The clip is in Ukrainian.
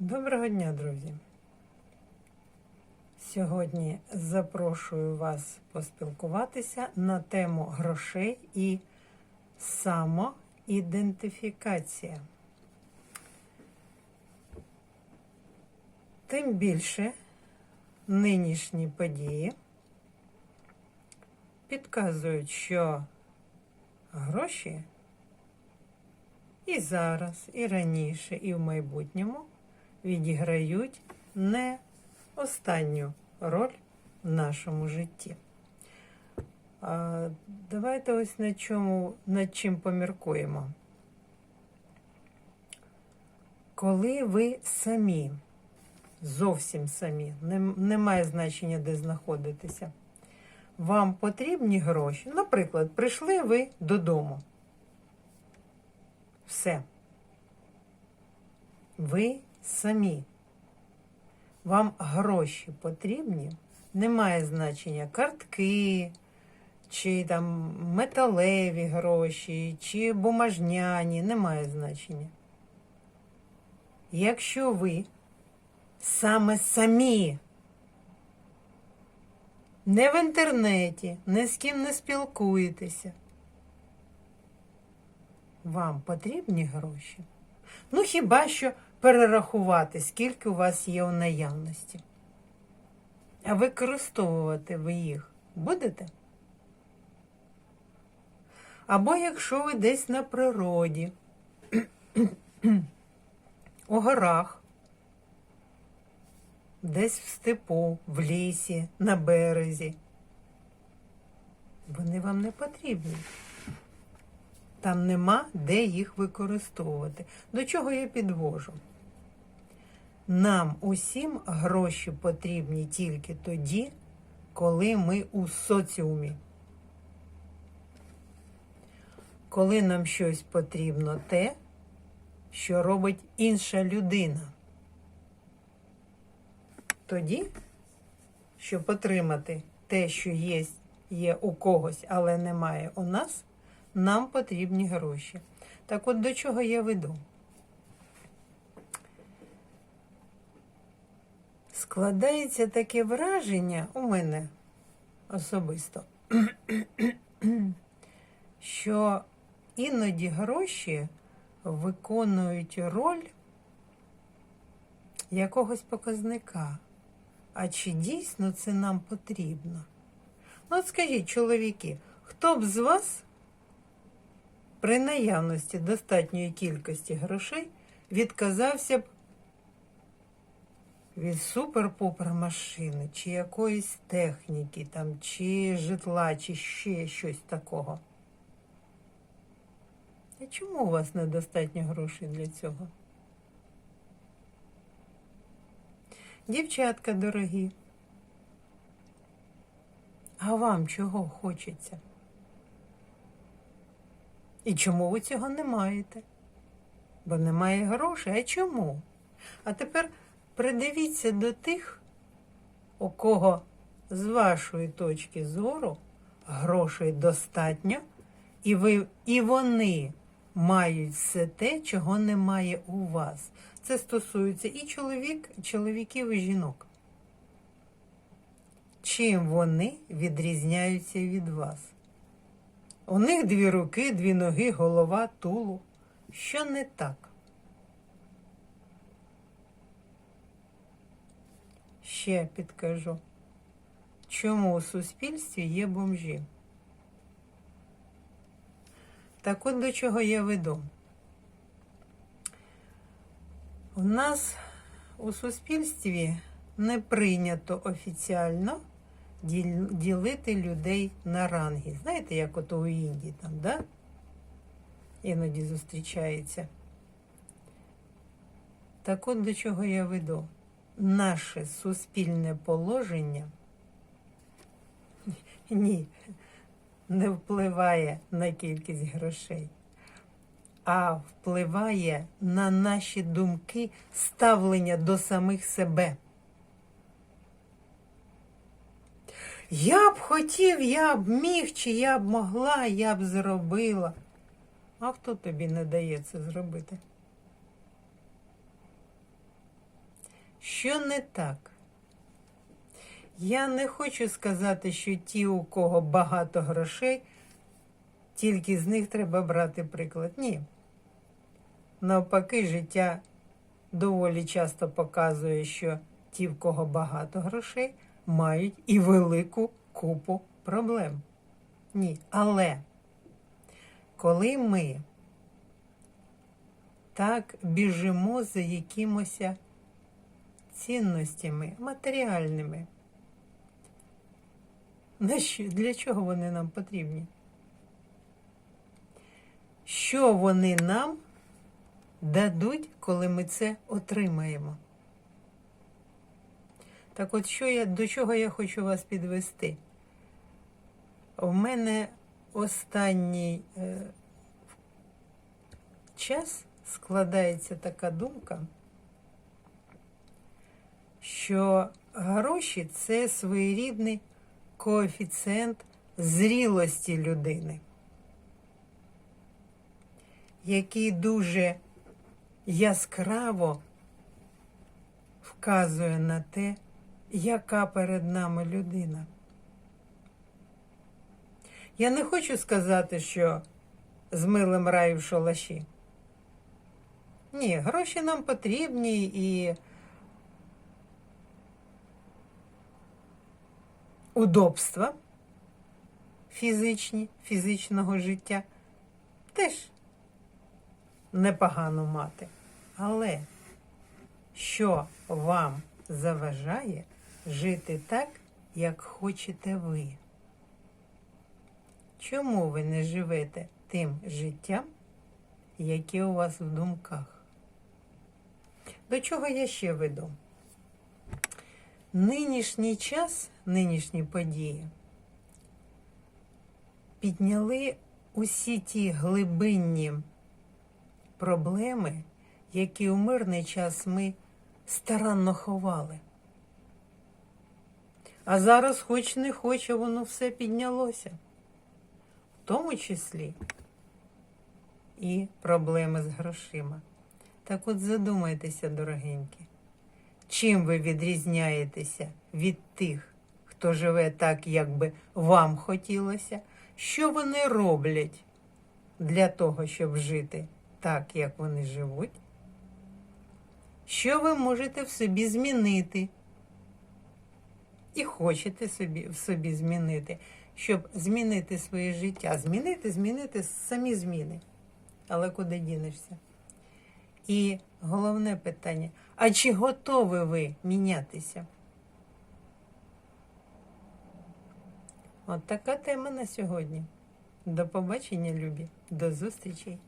Доброго дня, друзі! Сьогодні запрошую вас поспілкуватися на тему грошей і самоідентифікація. Тим більше нинішні події підказують, що гроші і зараз, і раніше, і в майбутньому відіграють не останню роль в нашому житті. А, давайте ось на чому, над чим поміркуємо. Коли ви самі, зовсім самі, не, немає значення, де знаходитеся, вам потрібні гроші. Наприклад, прийшли ви додому. Все. Ви самі. Вам гроші потрібні, немає значення картки, чи там металеві гроші, чи бумажняні, немає значення. Якщо ви саме самі, не в інтернеті, ні з ким не спілкуєтеся, вам потрібні гроші? Ну, хіба що перерахувати, скільки у вас є у наявності. А використовувати ви їх будете? Або якщо ви десь на природі, у горах, десь в степу, в лісі, на березі, вони вам не потрібні. Там нема де їх використовувати. До чого я підвожу? Нам усім гроші потрібні тільки тоді, коли ми у соціумі. Коли нам щось потрібно те, що робить інша людина. Тоді, щоб отримати те, що є, є у когось, але немає у нас, нам потрібні гроші. Так от до чого я веду? Складається таке враження у мене особисто, що іноді гроші виконують роль якогось показника. А чи дійсно це нам потрібно? Ну, от скажіть, чоловіки, хто б з вас при наявності достатньої кількості грошей відказався б від супер-пупер машини, чи якоїсь техніки, там, чи житла, чи ще щось такого. А чому у вас недостатньо грошей для цього? Дівчатка дорогі, а вам чого хочеться? І чому ви цього не маєте? Бо немає грошей. А чому? А тепер придивіться до тих, у кого з вашої точки зору грошей достатньо, і, ви, і вони мають все те, чого немає у вас. Це стосується і чоловік, чоловіків, і жінок. Чим вони відрізняються від вас? У них дві руки, дві ноги, голова, тулу. Що не так? Ще підкажу, чому у суспільстві є бомжі? Так от до чого я веду. У нас у суспільстві не прийнято офіціально ділити людей на ранги. Знаєте, як от у Індії там, да? Іноді зустрічається. Так от до чого я веду. Наше суспільне положення ні, не впливає на кількість грошей, а впливає на наші думки ставлення до самих себе. Я б хотів, я б міг, чи я б могла, я б зробила. А хто тобі не дає це зробити? Що не так? Я не хочу сказати, що ті, у кого багато грошей, тільки з них треба брати приклад. Ні. Навпаки, життя доволі часто показує, що ті, в кого багато грошей, мають і велику купу проблем. Ні. Але коли ми так біжимо за якимось цінностями матеріальними, для чого вони нам потрібні? Що вони нам дадуть, коли ми це отримаємо? Так от, що я, до чого я хочу вас підвести? В мене останній е, час складається така думка, що гроші це своєрідний коефіцієнт зрілості людини, який дуже яскраво вказує на те, яка перед нами людина. Я не хочу сказати, що з милим раю в шалаші. Ні, гроші нам потрібні і удобства фізичні, фізичного життя теж непогано мати. Але що вам заважає жити так, як хочете ви? Чому ви не живете тим життям, яке у вас в думках? До чого я ще веду? Нинішній час, нинішні події підняли усі ті глибинні проблеми, які у мирний час ми старанно ховали. А зараз, хоч не хоче, воно все піднялося. В тому числі і проблеми з грошима. Так от задумайтеся, дорогенькі, чим ви відрізняєтеся від тих, хто живе так, як би вам хотілося, що вони роблять для того, щоб жити так, як вони живуть, що ви можете в собі змінити і хочете собі, в собі змінити, щоб змінити своє життя. Змінити, змінити самі зміни. Але куди дінешся? І головне питання: а чи готові ви мінятися? От така тема на сьогодні. До побачення, любі, до зустрічей!